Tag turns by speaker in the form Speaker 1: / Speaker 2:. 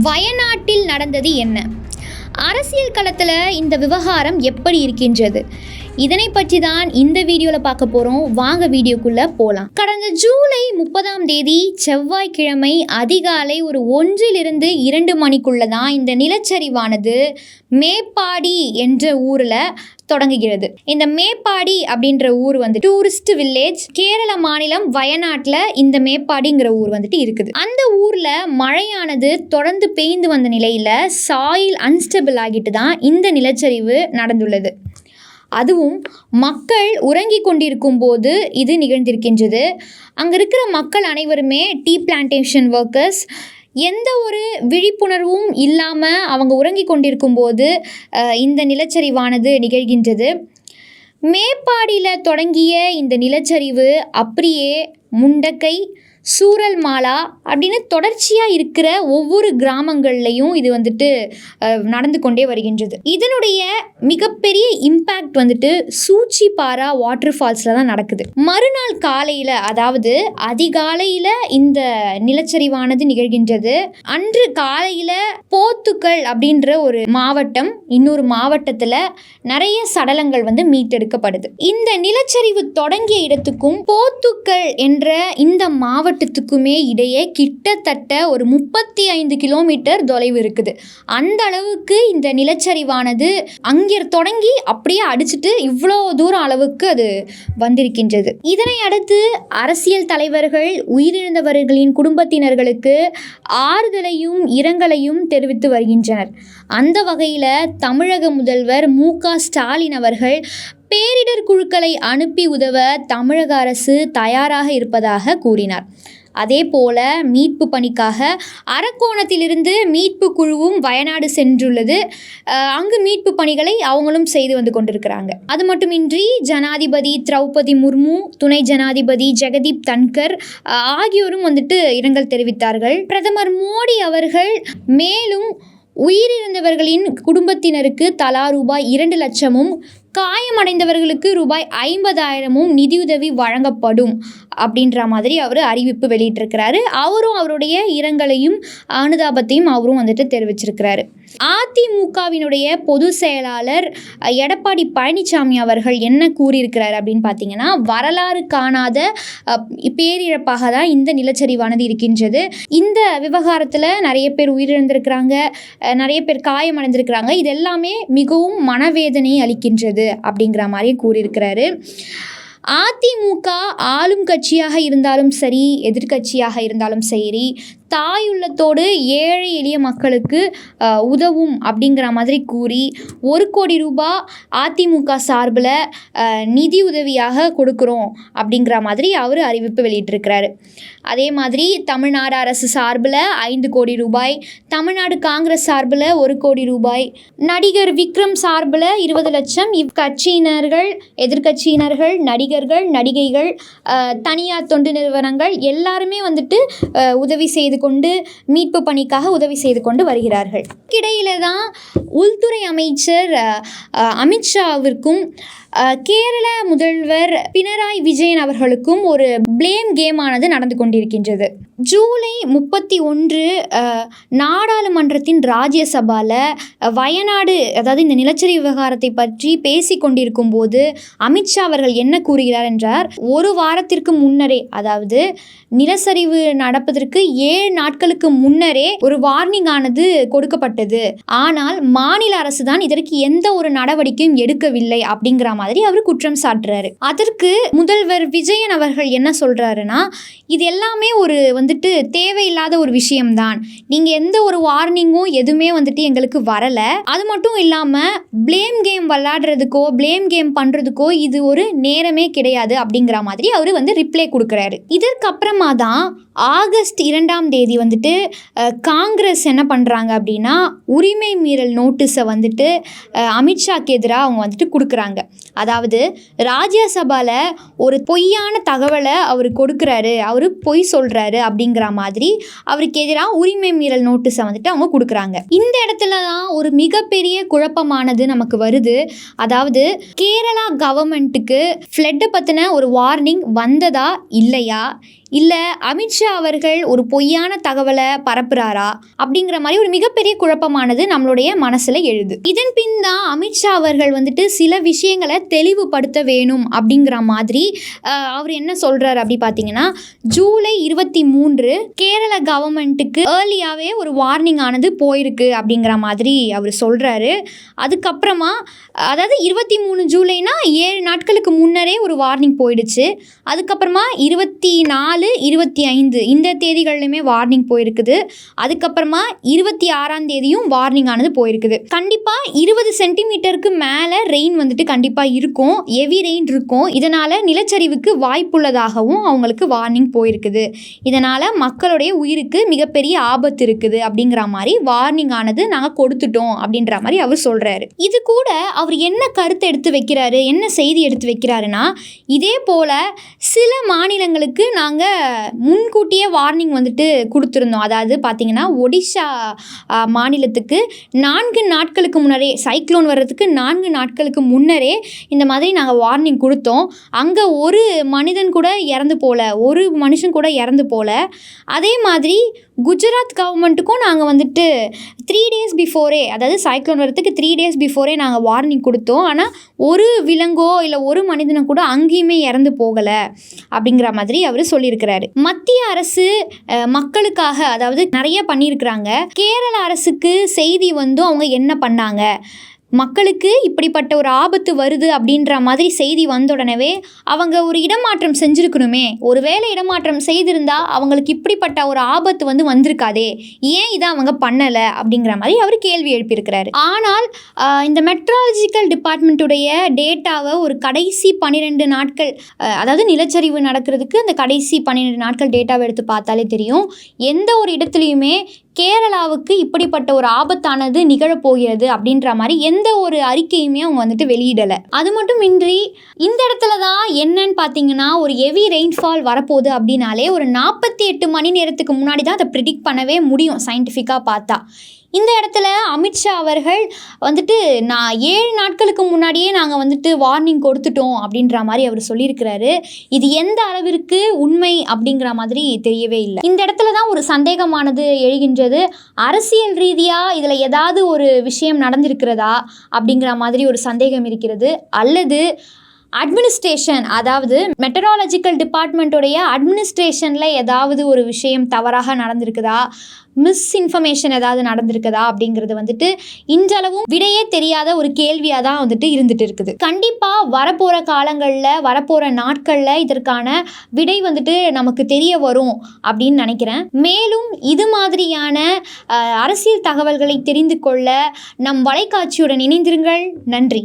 Speaker 1: வயநாட்டில் நடந்தது என்ன? அரசியல் களத்தில் இந்த விவகாரம் எப்படி இருக்கின்றது? இதனை பற்றி தான் இந்த வீடியோவில் பார்க்க போகிறோம் வாங்க வீடியோக்குள்ளே போகலாம் கடந்த ஜூலை முப்பதாம் தேதி செவ்வாய்க்கிழமை அதிகாலை ஒரு ஒன்றிலிருந்து இரண்டு மணிக்குள்ளே தான் இந்த நிலச்சரிவானது மேப்பாடி என்ற ஊரில் தொடங்குகிறது. இந்த மேப்பாடி அப்படின்ற ஊர் வந்து டூரிஸ்ட் வில்லேஜ் கேரள மாநிலம் வயநாட்டில் இந்த மேப்பாடிங்கிற ஊர் வந்துட்டு இருக்குது. அந்த ஊரில் மழையானது தொடர்ந்து பெய்ந்து வந்த நிலையில் சாயில் அன்ஸ்டபிள் ஆகிட்டு தான் இந்த நிலச்சரிவு நடந்துள்ளது. அதுவும் மக்கள் உறங்கிக் கொண்டிருக்கும் போது இது நிகழ்ந்திருக்கின்றது. அங்கே இருக்கிற மக்கள் அனைவருமே டீ பிளான்டேஷன் ஒர்க்கர்ஸ் எந்த ஒரு விழிப்புணர்வும் இல்லாமல் அவங்க உறங்கிக் கொண்டிருக்கும் போது இந்த நிலச்சரிவானது நிகழ்கின்றது. மேப்பாடியில் தொடங்கிய இந்த நிலச்சரிவு அப்படியே முண்டக்கை சூரல் மாலா அப்படின்னு தொடர்ச்சியாக இருக்கிற ஒவ்வொரு கிராமங்கள்லையும் இது வந்துட்டு நடந்து கொண்டே வருகின்றது. இதனுடைய மிகப்பெரிய இம்பேக்ட் வந்துட்டு சூச்சி பாரா வாட்டர் ஃபால்ஸில் தான் நடக்குது. மறுநாள் காலையில் அதாவது அதிகாலையில் இந்த நிலச்சரிவானது நிகழ்கின்றது. அன்று காலையில் போத்துக்கள் அப்படின்ற ஒரு மாவட்டம் இன்னொரு மாவட்டத்தில் நிறைய சடலங்கள் வந்து மீட்டெடுக்கப்படுது. இந்த நிலச்சரிவு தொடங்கிய இடத்துக்கும் போத்துக்கள் என்ற இந்த மாவட்டம் மாவட்டத்துக்குமே இடையே கிட்டத்தட்ட ஒரு முப்பத்தி ஐந்து கிலோமீட்டர் தொலைவு இருக்குது. அந்த அளவுக்கு இந்த நிலச்சரிவானது அங்கே தொடங்கி அப்படியே அடிச்சிட்டு இவ்வளோ தூரம் அளவுக்கு அது வந்திருக்கின்றது. இதனை அடுத்து அரசியல் தலைவர்கள் உயிரிழந்தவர்களின் குடும்பத்தினர்களுக்கு ஆறுதலையும் இரங்கலையும் தெரிவித்து வருகின்றனர். அந்த வகையில் தமிழக முதல்வர் மு க ஸ்டாலின் அவர்கள் பேரிடர் குழுக்களை அனுப்பி உதவ தமிழக அரசு தயாராக இருப்பதாக கூறினார். அதே போல மீட்பு பணிக்காக அரக்கோணத்திலிருந்து மீட்பு குழுவும் வயநாடு சென்றுள்ளது. அங்கு மீட்பு பணிகளை அவங்களும் செய்து வந்து கொண்டிருக்கிறாங்க. அது மட்டுமின்றி ஜனாதிபதி திரௌபதி முர்மு துணை ஜனாதிபதி ஜெகதீப் தன்கர் ஆகியோரும் வந்துட்டு இரங்கல் தெரிவித்தார்கள். பிரதமர் மோடி அவர்கள் மேலும் உயிரிழந்தவர்களின் குடும்பத்தினருக்கு தலா ரூபாய் இரண்டு லட்சமும் காயமடைந்தவர்களுக்கு ரூபாய் ஐம்பதாயிரமும் நிதியுதவி வழங்கப்படும். அப்படின்ற மாதிரி அவர் அறிவிப்பு வெளியிட்டிருக்கிறாரு. அவரும் அவருடைய இரங்கலையும் அனுதாபத்தையும் அவரும் வந்துட்டு தெரிவிச்சிருக்கிறாரு. அதிமுகவினுடைய பொதுச் செயலாளர் எடப்பாடி பழனிசாமி அவர்கள் என்ன கூறியிருக்கிறார் அப்படின்னு பார்த்தீங்கன்னா வரலாறு காணாத பேரிழப்பாக தான் இந்த நிலச்சரிவானது இருக்கின்றது. இந்த விவகாரத்தில் நிறைய பேர் உயிரிழந்திருக்கிறாங்க நிறைய பேர் காயமடைந்திருக்கிறாங்க. இது எல்லாமே மிகவும் மனவேதனை அளிக்கின்றது அப்படிங்கிற மாதிரி கூறியிருக்கிறாரு. அதிமுக ஆளும் கட்சியாக இருந்தாலும் சரி எதிர்க்கட்சியாக இருந்தாலும் சரி தாயுள்ளத்தோடு ஏழை எளிய மக்களுக்கு உதவும் அப்படிங்கிற மாதிரி கூறி ஒரு கோடி ரூபாய் அதிமுக சார்பில் நிதி உதவியாக கொடுக்குறோம் அப்படிங்கிற மாதிரி அவர் அறிவிப்பு வெளியிட்டிருக்கிறாரு. அதே மாதிரி தமிழ்நாடு அரசு சார்பில் ஐந்து கோடி ரூபாய் தமிழ்நாடு காங்கிரஸ் சார்பில் ஒரு கோடி ரூபாய் நடிகர் விக்ரம் சார்பில் இருபது லட்சம் இக்கட்சியினர்கள் எதிர்க்கட்சியினர்கள் நடிகர்கள் நடிகைகள் தனியார் தொண்டு நிறுவனங்கள் எல்லாருமே வந்துட்டு உதவி செய்து கொண்டு மீட்பு பணிக்காக உதவி செய்து கொண்டு வருகிறார்கள். இடையில தான் உள்துறை அமைச்சர் அமித்ஷாவிற்கும் கேரள முதல்வர் பினராயி விஜயன் அவர்களுக்கும் ஒரு ப்ளேம் கேமானது நடந்து கொண்டிருக்கின்றது. ஜூலை முப்பத்தி ஒன்று நாடாளுமன்றத்தின் ராஜ்யசபாவில் வயநாடு அதாவது இந்த நிலச்சரி விவகாரத்தை பற்றி பேசி கொண்டிருக்கும் போது அமித்ஷா அவர்கள் என்ன கூறுகிறார் என்றார். ஒரு வாரத்திற்கு முன்னரே அதாவது நிலச்சரிவு நடப்பதற்கு ஏழு நாட்களுக்கு முன்னரே ஒரு வார்னிங் ஆனது கொடுக்கப்பட்டது. ஆனால் மாநில அரசு தான் இதற்கு எந்த ஒரு நடவடிக்கையும் எடுக்கவில்லை அப்படிங்கிற மாதிரி அவர் குற்றம் சாட்டுறாரு. அதற்கு முதல்வர் விஜயன் அவர்கள் என்ன சொல்றாருன்னா இது எல்லாமே ஒரு வந்துட்டு தேவையில்லாத ஒரு விஷயம்தான். நீங்க எந்த ஒரு வார்னிங்கும் எதுவுமே வந்துட்டு எங்களுக்கு வரல. அது மட்டும் இல்லாம ப்ளேம் கேம் விளையாடுறதுக்கோ ப்ளேம் கேம் பண்றதுக்கோ இது ஒரு நேரமே கிடையாது அப்படிங்கிற மாதிரி அவர் வந்து ரிப்ளை கொடுக்குறாரு. இதற்கப்புறமா தான் ஆகஸ்ட் இரண்டாம் தேதி வந்துட்டு காங்கிரஸ் என்ன பண்ணுறாங்க அப்படின்னா உரிமை மீறல் நோட்டீஸை வந்துட்டு அமித்ஷாக்கு எதிராக அவங்க வந்துட்டு கொடுக்குறாங்க. அதாவது ராஜ்யசபாவில் ஒரு பொய்யான தகவலை அவர் கொடுக்குறாரு அவர் பொய் சொல்கிறாரு அப்படிங்கிற மாதிரி அவருக்கு எதிராக உரிமை மீறல் நோட்டீஸை வந்துட்டு அவங்க கொடுக்குறாங்க. இந்த இடத்துல தான் ஒரு மிகப்பெரிய குழப்பமானது நமக்கு வருது. அதாவது கேரளா கவர்மெண்ட்டுக்கு ஃப்ளட்டை பற்றின ஒரு வார்னிங் வந்ததா இல்லையா? இல்லை அமித்ஷா அவர்கள் ஒரு பொய்யான தகவலை பரப்புறாரா அப்படிங்கிற மாதிரி ஒரு மிகப்பெரிய குழப்பமானது நம்மளுடைய மனசில் எழுது. இதன் பின் தான் அமித்ஷா அவர்கள் வந்துட்டு சில விஷயங்களை தெளிவுபடுத்த வேணும் அப்படிங்கிற மாதிரி அவர் என்ன சொல்கிறார் அப்படி பார்த்தீங்கன்னா ஜூலை இருபத்தி மூன்று கேரள கவர்மெண்ட்டுக்கு ஏர்லியாகவே ஒரு வார்னிங் ஆனது போயிருக்கு அப்படிங்கிற மாதிரி அவர் சொல்கிறாரு அதுக்கப்புறமா அதாவது இருபத்தி மூணு ஜூலைனா ஏழு நாட்களுக்கு முன்னரே ஒரு வார்னிங் போயிடுச்சு. அதுக்கப்புறமா இருபத்தி நாலு இருபத்தி ஐந்து. இந்த தேதிகள்லையுமே வார்னிங் போயிருக்குது. அதுக்கப்புறமா இருபத்தி ஆறாம் தேதியும் வார்னிங் ஆனது போயிருக்குது. கண்டிப்பாக இருபது சென்டிமீட்டருக்கு மேலே ரெயின் வந்துட்டு கண்டிப்பாக இருக்கும். ஹெவி ரெயின் இருக்கும். இதனால் நிலச்சரிவுக்கு வாய்ப்புள்ளதாகவும் அவங்களுக்கு வார்னிங் போயிருக்குது. இதனால் மக்களுடைய உயிருக்கு மிகப்பெரிய ஆபத்து இருக்குது அப்படிங்கிற மாதிரி வார்னிங் ஆனது நாங்கள் கொடுத்துட்டோம் அப்படின்ற மாதிரி அவர் சொல்கிறாரு இது கூட அவர் என்ன கருத்து எடுத்து வைக்கிறாரு? என்ன செய்தி எடுத்து வைக்கிறாருன்னா இதே போல் சில மாநிலங்களுக்கு நாங்கள் முன்கூட்டியே வார்னிங் வந்துட்டு கொடுத்துருந்தோம். அதாவது பார்த்திங்கன்னா ஒடிஷா மாநிலத்துக்கு நான்கு நாட்களுக்கு முன்னரே சைக்ளோன் வர்றதுக்கு நான்கு நாட்களுக்கு முன்னரே இந்த மாதிரி நாங்கள் வார்னிங் கொடுத்தோம். அங்கே ஒரு மனிதன் கூட இறந்து போகல ஒரு மனுஷன் கூட இறந்து போகல அதே மாதிரி குஜராத் கவர்மெண்ட்டுக்கும் நாங்கள் வந்துட்டு த்ரீ டேஸ் பிஃபோரே அதாவது சைக்ளோன் வரத்துக்கு த்ரீ டேஸ் பிஃபோரே நாங்கள் வார்னிங் கொடுத்தோம். ஆனால் ஒரு விலங்கோ இல்லை ஒரு மனிதனை கூட அங்கேயுமே இறந்து போகலை அப்படிங்கிற மாதிரி அவர் சொல்லியிருக்கிறாரு. மத்திய அரசு மக்களுக்காக அதாவது நிறைய பண்ணியிருக்கிறாங்க. கேரள அரசுக்கு செய்தி வந்து அவங்க என்ன பண்ணாங்க? மக்களுக்கு இப்படிப்பட்ட ஒரு ஆபத்து வருது அப்படின்ற மாதிரி செய்தி வந்த உடனே அவங்க ஒரு இடமாற்றம் செஞ்சுருக்கணுமே. ஒருவேளை இடமாற்றம் செய்திருந்தால் அவங்களுக்கு இப்படிப்பட்ட ஒரு ஆபத்து வந்து வந்திருக்காதே. ஏன் இதை அவங்க பண்ணலை அப்படிங்கிற மாதிரி அவர் கேள்வி எழுப்பியிருக்கிறாரு. ஆனால் இந்த மெட்ராலஜிக்கல் டிபார்ட்மெண்ட்டுடைய டேட்டாவை ஒரு கடைசி பன்னிரெண்டு நாட்கள் அதாவது நிலச்சரிவு நடக்கிறதுக்கு அந்த கடைசி பன்னிரெண்டு நாட்கள் டேட்டாவை எடுத்து பார்த்தாலே தெரியும். எந்த ஒரு இடத்துலையுமே கேரளாவுக்கு இப்படிப்பட்ட ஒரு ஆபத்தானது நிகழப்போகிறது அப்படின்ற மாதிரி எந்த ஒரு அறிக்கையுமே அவங்க வந்துட்டு வெளியிடலை. அது மட்டும் இன்றி இந்த இடத்துல தான் என்னன்னு பார்த்தீங்கன்னா ஒரு ஹெவி ரெயின்ஃபால் வரப்போகுது அப்படின்னாலே ஒரு நாற்பத்தி எட்டு மணி நேரத்துக்கு முன்னாடி தான் அதை ப்ரிடிக்ட் பண்ணவே முடியும் சயின்டிஃபிக்காக பார்த்தா. இந்த இடத்துல அமித்ஷா அவர்கள் வந்துட்டு நான் ஏழு நாட்களுக்கு முன்னாடியே நாங்கள் வந்துட்டு வார்னிங் கொடுத்துட்டோம் அப்படின்ற மாதிரி அவர் சொல்லியிருக்கிறாரு. இது எந்த அளவிற்கு உண்மை அப்படிங்கிற மாதிரி தெரியவே இல்லை. இந்த இடத்துல தான் ஒரு சந்தேகமானது எழுகின்றது. அரசியல் ரீதியாக இதில் ஏதாவது ஒரு விஷயம் நடந்திருக்கிறதா அப்படிங்கிற மாதிரி ஒரு சந்தேகம் இருக்கிறது. அல்லது அட்மினிஸ்ட்ரேஷன் அதாவது மெட்டராலஜிக்கல் டிபார்ட்மெண்ட்டுடைய அட்மினிஸ்ட்ரேஷனில் ஏதாவது ஒரு விஷயம் தவறாக நடந்திருக்குதா? மிஸ்இன்ஃபர்மேஷன் ஏதாவது நடந்திருக்குதா? அப்படிங்கிறது வந்துட்டு இன்றளவும் விடையே தெரியாத ஒரு கேள்வியாக தான் வந்துட்டு இருந்துட்டு இருக்குது. கண்டிப்பாக வரப்போகிற காலங்களில் வரப்போகிற நாட்களில் இதற்கான விடை வந்துட்டு நமக்கு தெரிய வரும் அப்படின்னு நினைக்கிறேன். மேலும் இது மாதிரியான அரசியல் தகவல்களை தெரிந்து கொள்ள நம் வலைக்காட்சியுடன் இணைந்திருங்கள். நன்றி.